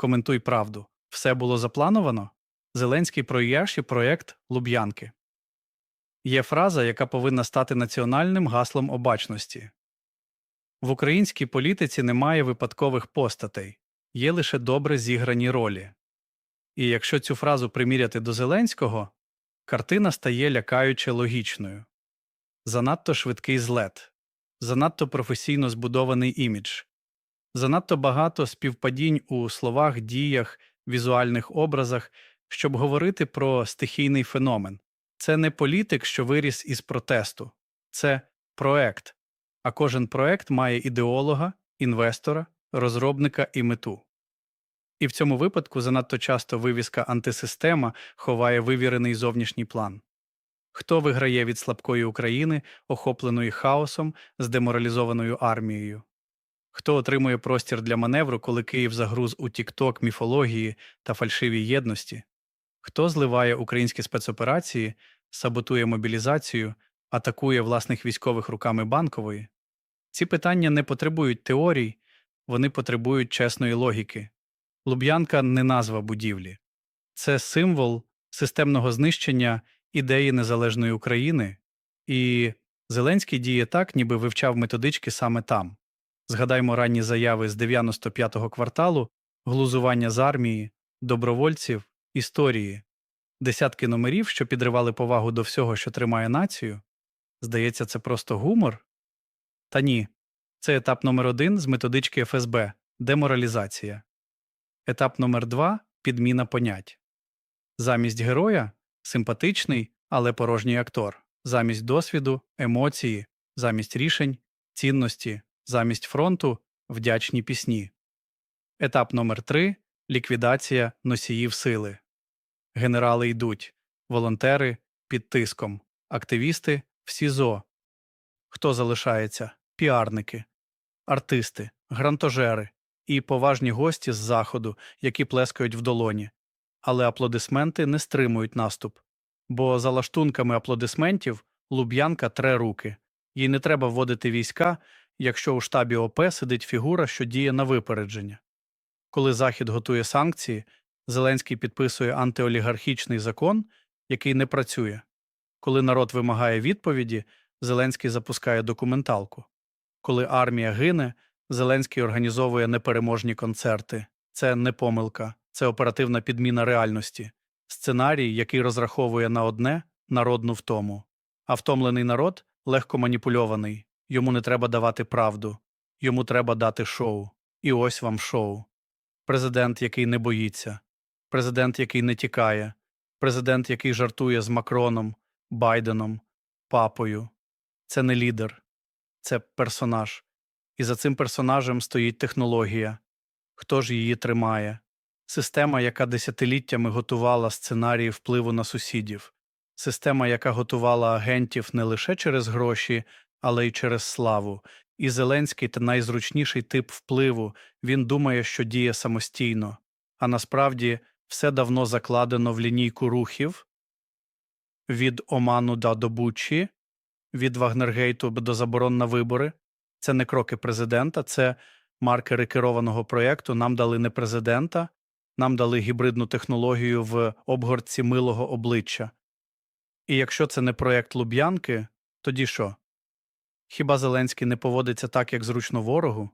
Коментуй правду. Все було заплановано? Зеленський про Яші проєкт Луб'янки. Є фраза, яка повинна стати національним гаслом обачності. В українській політиці немає випадкових постатей, є лише добре зіграні ролі. І якщо цю фразу приміряти до Зеленського, картина стає лякаюче логічною. Занадто швидкий злет, занадто професійно збудований імідж, занадто багато співпадінь у словах, діях, візуальних образах, щоб говорити про стихійний феномен. Це не політик, що виріс із протесту, це проект. А кожен проект має ідеолога, інвестора, розробника і мету. І в цьому випадку занадто часто вивіска антисистема ховає вивірений зовнішній план. Хто виграє від слабкої України, охопленої хаосом з деморалізованою армією? Хто отримує простір для маневру, коли Київ загруз у тікток міфології та фальшивій єдності? Хто зливає українські спецоперації, саботує мобілізацію, атакує власних військових руками банкової? Ці питання не потребують теорій, вони потребують чесної логіки. Луб'янка не назва будівлі. Це символ системного знищення ідеї незалежної України, і Зеленський діє так, ніби вивчав методички саме там. Згадаймо ранні заяви з 95-го кварталу, глузування з армії, добровольців, історії, десятки номерів, що підривали повагу до всього, що тримає націю. Здається, це просто гумор? Та ні. Це етап номер один з методички ФСБ деморалізація. Етап номер два підміна понять. Замість героя симпатичний, але порожній актор, замість досвіду емоції, замість рішень цінності, замість фронту вдячні пісні. Етап номер три ліквідація носіїв сили. Генерали йдуть, волонтери під тиском, активісти в СІЗО. Хто залишається? Піарники, артисти, грантожери і поважні гості з заходу, які плескають в долоні. Але аплодисменти не стримують наступ. Бо за лаштунками аплодисментів Луб'янка тре руки. Їй не треба вводити війська, якщо у штабі ОП сидить фігура, що діє на випередження. Коли Захід готує санкції, Зеленський підписує антиолігархічний закон, який не працює. Коли народ вимагає відповіді, Зеленський запускає документалку. Коли армія гине, Зеленський організовує непереможні концерти. Це не помилка, це оперативна підміна реальності, сценарій, який розраховує на одне народну втому. А втомлений народ легко маніпульований, йому не треба давати правду, йому треба дати шоу. І ось вам шоу. Президент, який не боїться, президент, який не тікає, президент, який жартує з Макроном, Байденом, папою. Це не лідер, це персонаж. І за цим персонажем стоїть технологія. Хто ж її тримає? Система, яка десятиліттями готувала сценарії впливу на сусідів, система, яка готувала агентів не лише через гроші, але й через славу. І Зеленський та найзручніший тип впливу він думає, що діє самостійно, а насправді все давно закладено в лінійку рухів від Оману до Добучі, від Вагнергейту до заборон на вибори. Це не кроки президента, це маркери керованого проєкту. Нам дали не президента, нам дали гібридну технологію в обгорці милого обличчя. І якщо це не проєкт Луб'янки, тоді що? Хіба Зеленський не поводиться так, як зручно ворогу?